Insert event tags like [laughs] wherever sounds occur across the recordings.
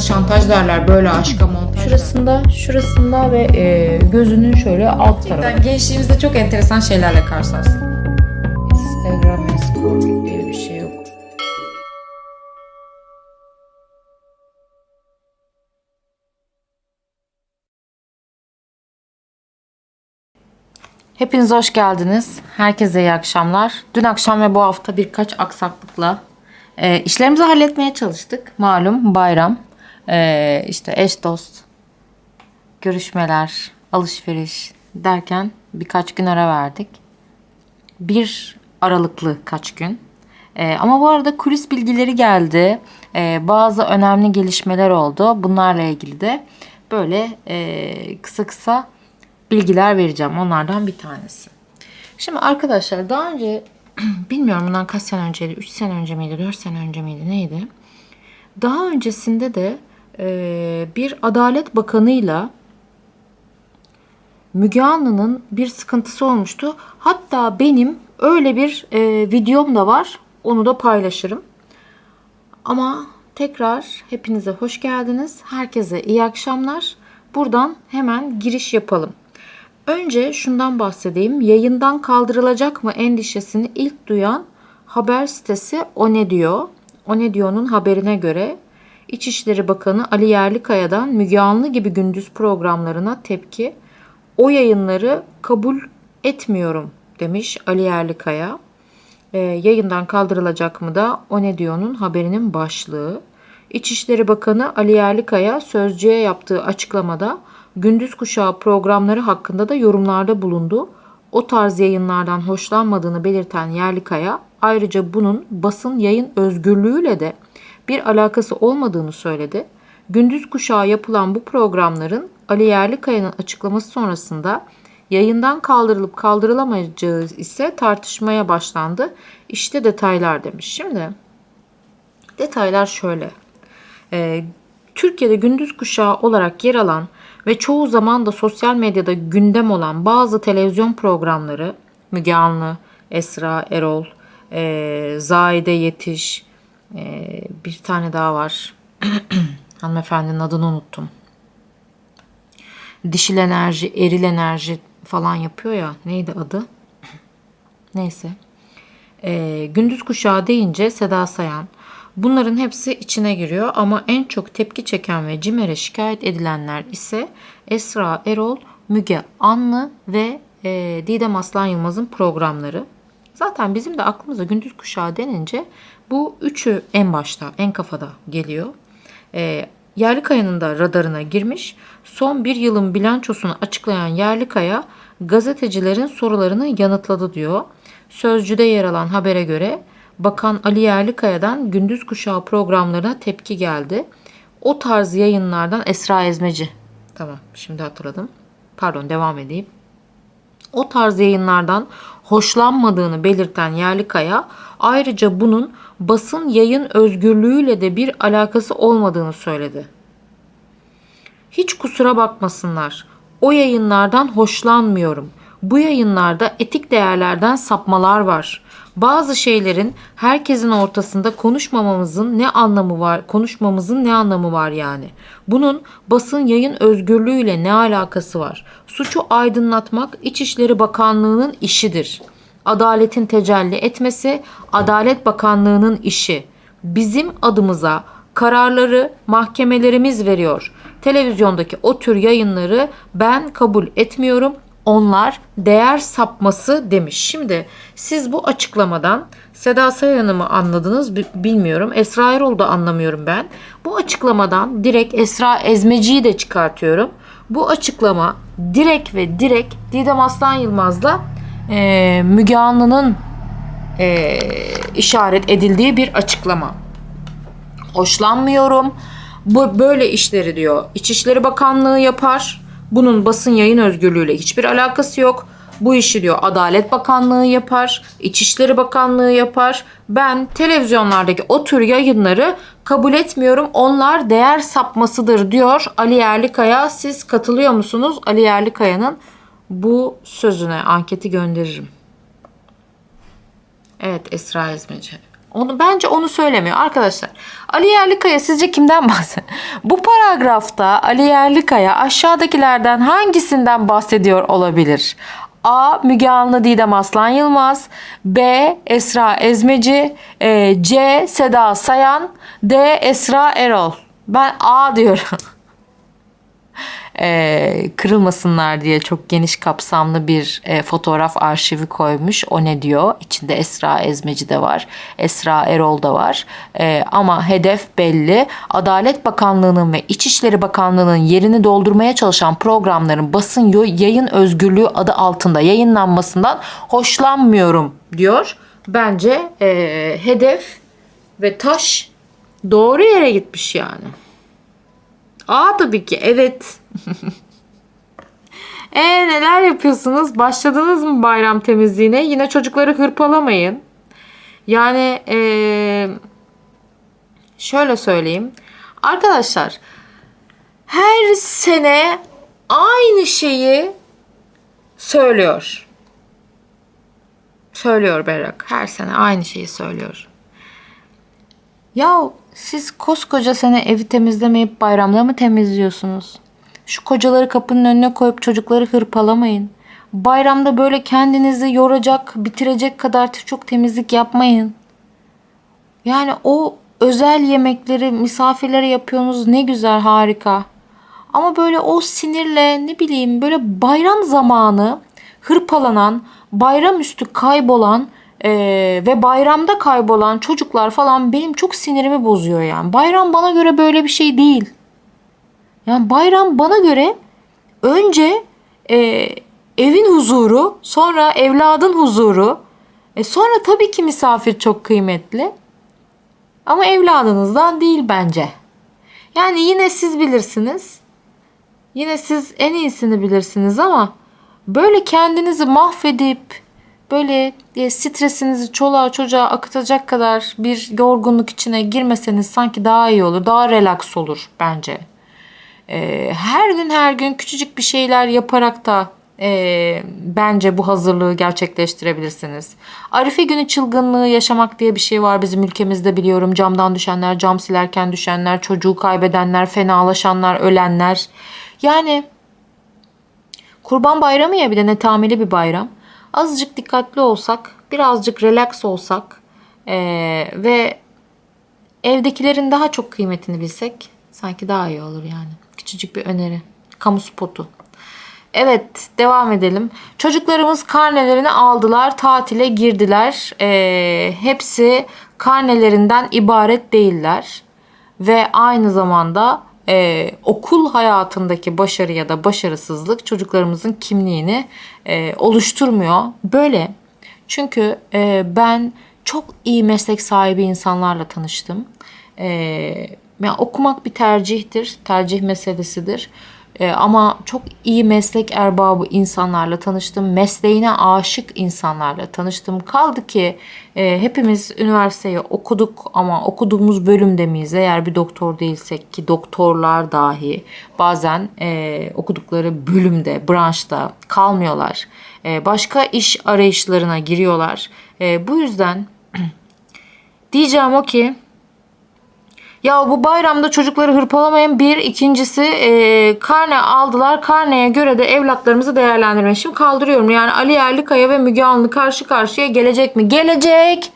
çözerler böyle aşka montaj. Şurasında, şurasında ve e, gözünün şöyle alt tarafı. Gerçekten gençliğimizde çok enteresan şeylerle karşılaştık. Instagram escort diye bir şey yok. Hepiniz hoş geldiniz. Herkese iyi akşamlar. Dün akşam ve bu hafta birkaç aksaklıkla e, işlerimizi halletmeye çalıştık. Malum bayram. E, işte eş dost, görüşmeler, alışveriş derken birkaç gün ara verdik bir aralıklı kaç gün. Ee, ama bu arada kulis bilgileri geldi. Ee, bazı önemli gelişmeler oldu. Bunlarla ilgili de böyle e, kısa kısa bilgiler vereceğim. Onlardan bir tanesi. Şimdi arkadaşlar daha önce [clears throat] bilmiyorum bundan kaç sene önceydi? 3 sene önce miydi? 4 sene önce miydi? Neydi? Daha öncesinde de bir Adalet Bakanı'yla Müge Anlı'nın bir sıkıntısı olmuştu. Hatta benim öyle bir e, videom da var. Onu da paylaşırım. Ama tekrar hepinize hoş geldiniz. Herkese iyi akşamlar. Buradan hemen giriş yapalım. Önce şundan bahsedeyim. Yayından kaldırılacak mı endişesini ilk duyan haber sitesi O Ne Diyor. O Ne Diyor'un haberine göre İçişleri Bakanı Ali Yerlikaya'dan Müge Anlı gibi gündüz programlarına tepki o yayınları kabul etmiyorum demiş Ali Yerlikaya. E, yayından kaldırılacak mı da o ne diyor'nun haberinin başlığı. İçişleri Bakanı Ali Yerlikaya sözcüye yaptığı açıklamada gündüz kuşağı programları hakkında da yorumlarda bulundu. O tarz yayınlardan hoşlanmadığını belirten Yerlikaya ayrıca bunun basın yayın özgürlüğüyle de bir alakası olmadığını söyledi. Gündüz kuşağı yapılan bu programların Ali Yerlikaya'nın açıklaması sonrasında yayından kaldırılıp kaldırılamayacağı ise tartışmaya başlandı. İşte detaylar demiş. Şimdi detaylar şöyle. Ee, Türkiye'de gündüz kuşağı olarak yer alan ve çoğu zaman da sosyal medyada gündem olan bazı televizyon programları Müge Anlı, Esra Erol, e, Zahide Yetiş, e, bir tane daha var. [clears throat] Hanımefendinin adını unuttum. Dişil enerji, eril enerji falan yapıyor ya. Neydi adı? [clears throat] Neyse. Ee, gündüz kuşağı deyince Seda Sayan. Bunların hepsi içine giriyor ama en çok tepki çeken ve CİMER'e şikayet edilenler ise Esra Erol, Müge Anlı ve e, Didem Aslan Yılmaz'ın programları. Zaten bizim de aklımıza gündüz kuşağı denince bu üçü en başta, en kafada geliyor. E, Yerlikaya'nın da radarına girmiş. Son bir yılın bilançosunu açıklayan Yerlikaya gazetecilerin sorularını yanıtladı diyor. Sözcüde yer alan habere göre Bakan Ali Yerlikaya'dan gündüz kuşağı programlarına tepki geldi. O tarz yayınlardan Esra Ezmeci. Tamam şimdi hatırladım. Pardon devam edeyim. O tarz yayınlardan hoşlanmadığını belirten Yerlikaya ayrıca bunun basın yayın özgürlüğüyle de bir alakası olmadığını söyledi. Hiç kusura bakmasınlar. O yayınlardan hoşlanmıyorum. Bu yayınlarda etik değerlerden sapmalar var. Bazı şeylerin herkesin ortasında konuşmamamızın ne anlamı var? Konuşmamızın ne anlamı var yani? Bunun basın yayın özgürlüğüyle ne alakası var? Suçu aydınlatmak İçişleri Bakanlığı'nın işidir. Adaletin tecelli etmesi Adalet Bakanlığı'nın işi. Bizim adımıza kararları mahkemelerimiz veriyor. Televizyondaki o tür yayınları ben kabul etmiyorum. Onlar değer sapması demiş. Şimdi siz bu açıklamadan Seda Sayan'ı mı anladınız bi- bilmiyorum. Esra Erol'u da anlamıyorum ben. Bu açıklamadan direkt Esra Ezmeci'yi de çıkartıyorum. Bu açıklama direkt ve direkt Didem Aslan Yılmaz'la e, Müge Anlı'nın e, işaret edildiği bir açıklama. Hoşlanmıyorum. Bu böyle işleri diyor. İçişleri Bakanlığı yapar. Bunun basın yayın özgürlüğüyle hiçbir alakası yok. Bu işi diyor Adalet Bakanlığı yapar, İçişleri Bakanlığı yapar. Ben televizyonlardaki o tür yayınları kabul etmiyorum. Onlar değer sapmasıdır diyor Ali Yerlikaya. Siz katılıyor musunuz Ali Yerlikaya'nın bu sözüne? Anketi gönderirim. Evet Esra Ezmeci. Onu bence onu söylemiyor arkadaşlar. Ali Yerlikaya sizce kimden bahsediyor? Bu paragrafta Ali Yerlikaya aşağıdakilerden hangisinden bahsediyor olabilir? A. Müge Anlı Didem Aslan Yılmaz B. Esra Ezmeci e, C. Seda Sayan D. Esra Erol Ben A diyorum. [laughs] e, kırılmasınlar diye çok geniş kapsamlı bir e, fotoğraf arşivi koymuş. O ne diyor? İçinde Esra Ezmeci de var. Esra Erol da var. E, ama hedef belli. Adalet Bakanlığı'nın ve İçişleri Bakanlığı'nın yerini doldurmaya çalışan programların basın yayın özgürlüğü adı altında yayınlanmasından hoşlanmıyorum diyor. Bence e, hedef ve taş doğru yere gitmiş yani. Aa tabii ki evet. [laughs] e neler yapıyorsunuz? Başladınız mı bayram temizliğine? Yine çocukları hırpalamayın. Yani eee, şöyle söyleyeyim. Arkadaşlar her sene aynı şeyi söylüyor. Söylüyor Berrak. Her sene aynı şeyi söylüyor. Ya siz koskoca sene evi temizlemeyip bayramda mı temizliyorsunuz? Şu kocaları kapının önüne koyup çocukları hırpalamayın. Bayramda böyle kendinizi yoracak, bitirecek kadar çok temizlik yapmayın. Yani o özel yemekleri misafirlere yapıyorsunuz ne güzel harika. Ama böyle o sinirle ne bileyim böyle bayram zamanı hırpalanan, bayramüstü kaybolan eee, ve bayramda kaybolan çocuklar falan benim çok sinirimi bozuyor yani. Bayram bana göre böyle bir şey değil. Yani bayram bana göre önce eee, evin huzuru, sonra evladın huzuru, e sonra tabii ki misafir çok kıymetli. Ama evladınızdan değil bence. Yani yine siz bilirsiniz. Yine siz en iyisini bilirsiniz ama böyle kendinizi mahvedip böyle e, stresinizi çoluğa çocuğa akıtacak kadar bir yorgunluk içine girmeseniz sanki daha iyi olur. Daha relax olur bence. Ee, her gün her gün küçücük bir şeyler yaparak da e, bence bu hazırlığı gerçekleştirebilirsiniz. Arife günü çılgınlığı yaşamak diye bir şey var bizim ülkemizde biliyorum. Camdan düşenler, cam silerken düşenler, çocuğu kaybedenler, fenalaşanlar, ölenler. Yani Kurban bayramı ya bir de netameli bir bayram. Azıcık dikkatli olsak, birazcık relax olsak eee, ve evdekilerin daha çok kıymetini bilsek sanki daha iyi olur yani. Küçücük bir öneri. Kamu spotu. Evet devam edelim. Çocuklarımız karnelerini aldılar, tatile girdiler. Ee, hepsi karnelerinden ibaret değiller. Ve aynı zamanda e, okul hayatındaki başarı ya da başarısızlık çocuklarımızın kimliğini e, oluşturmuyor. Böyle. Çünkü e, ben çok iyi meslek sahibi insanlarla tanıştım. E, yani okumak bir tercihtir, tercih meselesidir. E, ama çok iyi meslek erbabı insanlarla tanıştım. Mesleğine aşık insanlarla tanıştım. Kaldı ki e, hepimiz üniversiteyi okuduk ama okuduğumuz bölümde miyiz? Eğer bir doktor değilsek ki doktorlar dahi bazen e, okudukları bölümde, branşta kalmıyorlar. E, başka iş arayışlarına giriyorlar. E, bu yüzden [clears throat] diyeceğim o ki ya bu bayramda çocukları hırpalamayın. Bir, ikincisi e, karne aldılar. Karneye göre de evlatlarımızı değerlendirmeyi. Şimdi kaldırıyorum. Yani Ali Yerlikaya ve Müge Anlı karşı karşıya gelecek mi? Gelecek.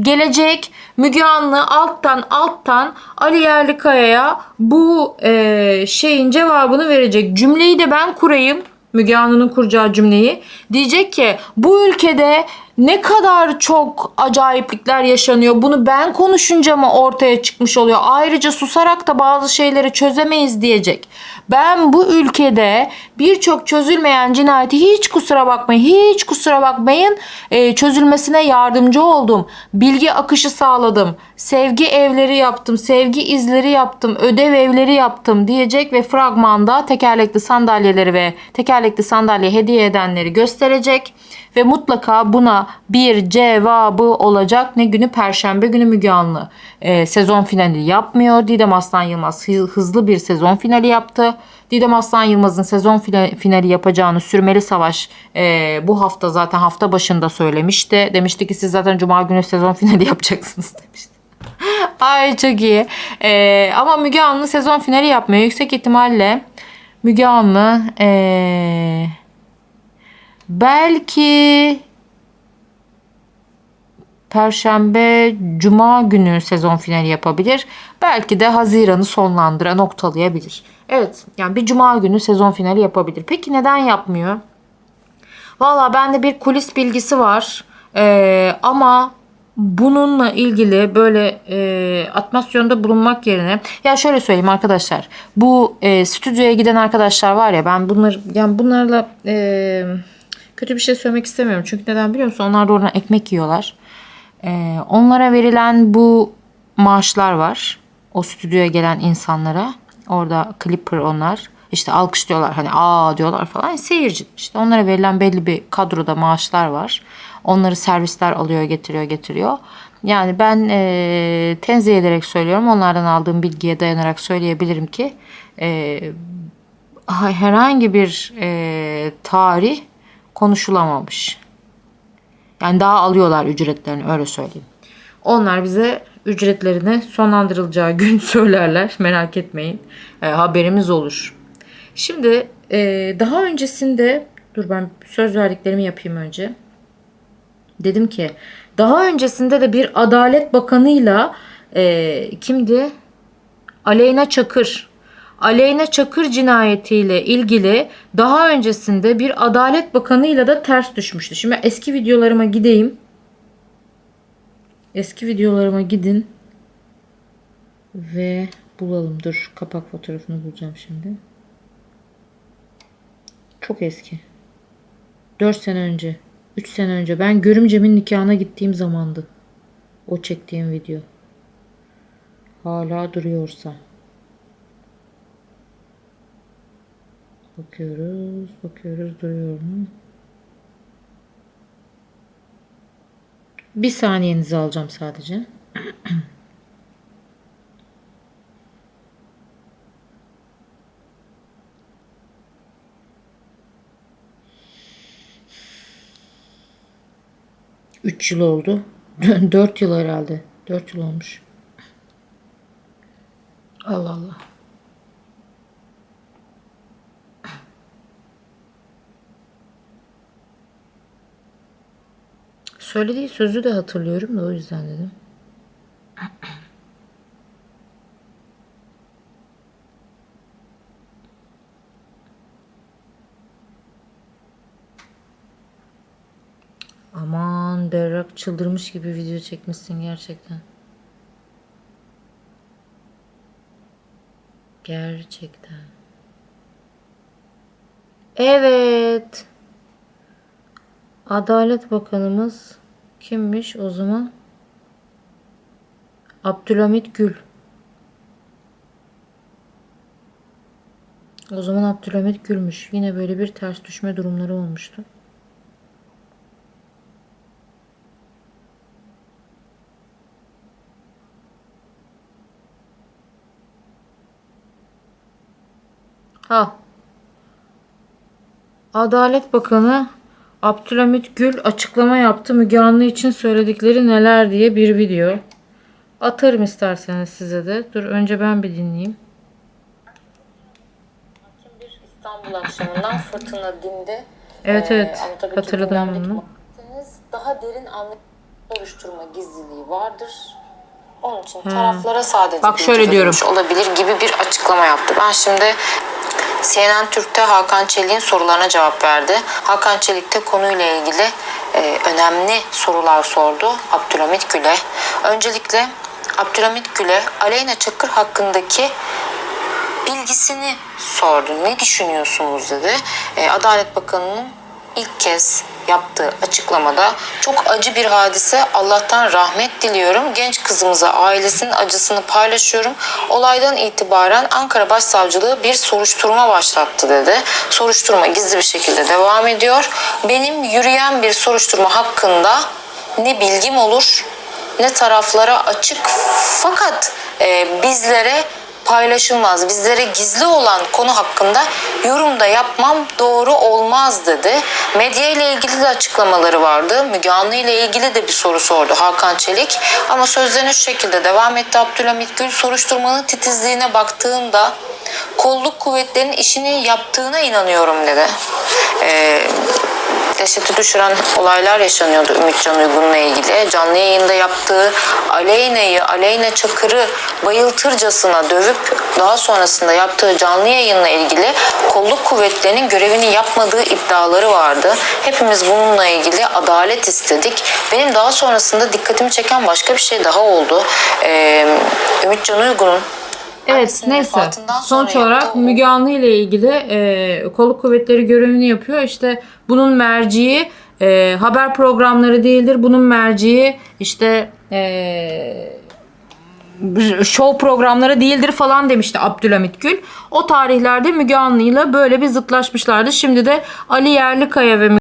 Gelecek. Müge Anlı alttan alttan Ali Yerlikaya'ya bu e, şeyin cevabını verecek. Cümleyi de ben kurayım. Müge Anlı'nın kuracağı cümleyi. Diyecek ki bu ülkede ne kadar çok acayiplikler yaşanıyor. Bunu ben konuşunca mı ortaya çıkmış oluyor? Ayrıca susarak da bazı şeyleri çözemeyiz diyecek. Ben bu ülkede birçok çözülmeyen cinayeti hiç kusura bakmayın, hiç kusura bakmayın e, çözülmesine yardımcı oldum. Bilgi akışı sağladım. Sevgi evleri yaptım, sevgi izleri yaptım, ödev evleri yaptım diyecek ve fragmanda tekerlekli sandalyeleri ve tekerlekli sandalye hediye edenleri gösterecek ve mutlaka buna bir cevabı olacak. Ne günü? Perşembe günü Müge Anlı e, sezon finali yapmıyor. Didem Aslan Yılmaz hı- hızlı bir sezon finali yaptı. Didem Aslan Yılmaz'ın sezon fina- finali yapacağını Sürmeli Savaş e, bu hafta zaten hafta başında söylemişti. Demişti ki siz zaten Cuma günü sezon finali [laughs] yapacaksınız demişti. [laughs] Ay çok iyi. Ee, ama Müge Anlı sezon finali yapmıyor. Yüksek ihtimalle Müge Anlı ee, belki Perşembe, Cuma günü sezon finali yapabilir. Belki de Haziran'ı sonlandıra noktalayabilir. Evet yani bir Cuma günü sezon finali yapabilir. Peki neden yapmıyor? Valla bende bir kulis bilgisi var. Ee, ama bununla ilgili böyle e, atmasyonda bulunmak yerine ya şöyle söyleyeyim arkadaşlar bu e, stüdyoya giden arkadaşlar var ya ben bunlar yani bunlarla e, kötü bir şey söylemek istemiyorum çünkü neden biliyor musun onlar da oradan ekmek yiyorlar E, onlara verilen bu maaşlar var. O stüdyoya gelen insanlara. Orada clipper onlar. İşte alkışlıyorlar hani aa diyorlar falan. Seyirci işte onlara verilen belli bir kadroda maaşlar var. Onları servisler alıyor getiriyor getiriyor. Yani ben e, tenzih ederek söylüyorum onlardan aldığım bilgiye dayanarak söyleyebilirim ki e, ha- herhangi bir e, tarih konuşulamamış yani daha alıyorlar ücretlerini öyle söyleyeyim. Onlar bize ücretlerini sonlandırılacağı gün [laughs] söylerler. Merak etmeyin. E, haberimiz olur. Şimdi e, daha öncesinde dur ben söz verdiklerimi yapayım önce. Dedim ki daha öncesinde de bir Adalet Bakanı'yla e, kimdi? Aleyna Çakır. Aleyna Çakır cinayetiyle ilgili daha öncesinde bir Adalet Bakanı'yla da ters düşmüştü. Şimdi eski videolarıma gideyim. Eski videolarıma gidin. Ve bulalım. Dur kapak fotoğrafını bulacağım şimdi. Çok eski. 4 sene önce. 3 sene önce. Ben görümcemin nikahına gittiğim zamandı. O çektiğim video. Hala duruyorsa. Bakıyoruz, bakıyoruz duruyor mu? Bir saniyenizi alacağım sadece. Üç yıl oldu. [laughs] Dört yıl herhalde. Dört yıl olmuş. Allah Allah. Söylediği sözü de hatırlıyorum da o yüzden dedim. Aman berrak çıldırmış gibi video çekmişsin gerçekten. Gerçekten. Evet. Adalet Bakanımız kimmiş o zaman? Abdülhamit Gül. O zaman Abdülhamit Gül'müş. Yine böyle bir ters düşme durumları olmuştu. Ha. Adalet Bakanı Abdülhamit Gül açıklama yaptı. Müge Anlı için söyledikleri neler diye bir video. Atarım isterseniz size de. Dur önce ben bir dinleyeyim. bir İstanbul akşamından fırtına dindi. Evet, evet. ama tabii ki Hatırladım bunu. Daha derin anlık oluşturma gizliliği vardır. Onun için taraflara sadece Bak şöyle diyorum. olabilir gibi bir açıklama yaptı. Ben şimdi CNN Türk'te Hakan Çelik'in sorularına cevap verdi. Hakan Çelik de konuyla ilgili e, önemli sorular sordu Abdülhamit Gül'e. Öncelikle Abdülhamit Gül'e Aleyna Çakır hakkındaki bilgisini sordu. Ne düşünüyorsunuz dedi. E, Adalet Bakanı'nın ilk kez yaptığı açıklamada çok acı bir hadise. Allah'tan rahmet diliyorum. Genç kızımıza ailesinin acısını paylaşıyorum. Olaydan itibaren Ankara Başsavcılığı bir soruşturma başlattı dedi. Soruşturma gizli bir şekilde devam ediyor. Benim yürüyen bir soruşturma hakkında ne bilgim olur ne taraflara açık fakat e, bizlere paylaşılmaz. Bizlere gizli olan konu hakkında yorum da yapmam doğru olmaz dedi. Medya ile ilgili de açıklamaları vardı. Müge Anlı ile ilgili de bir soru sordu Hakan Çelik. Ama sözlerine şu şekilde devam etti Abdülhamit Gül. Soruşturmanın titizliğine baktığında kolluk kuvvetlerinin işini yaptığına inanıyorum dedi. Ee, dehşeti düşüren olaylar yaşanıyordu Ümitcan Uygun'la ilgili. Canlı yayında yaptığı Aleyna'yı, Aleyna Çakır'ı bayıltırcasına dövüp daha sonrasında yaptığı canlı yayınla ilgili kolluk kuvvetlerinin görevini yapmadığı iddiaları vardı. Hepimiz bununla ilgili adalet istedik. Benim daha sonrasında dikkatimi çeken başka bir şey daha oldu. Ee, Ümitcan Uygun'un Evet neyse sonuç olarak o- Müge Anlı ile ilgili e, kolluk kuvvetleri görevini yapıyor. İşte bunun merciği e, haber programları değildir. Bunun merciği işte e, show programları değildir falan demişti Abdülhamit Gül. O tarihlerde Müge Anlı ile böyle bir zıtlaşmışlardı. Şimdi de Ali Yerlikaya ve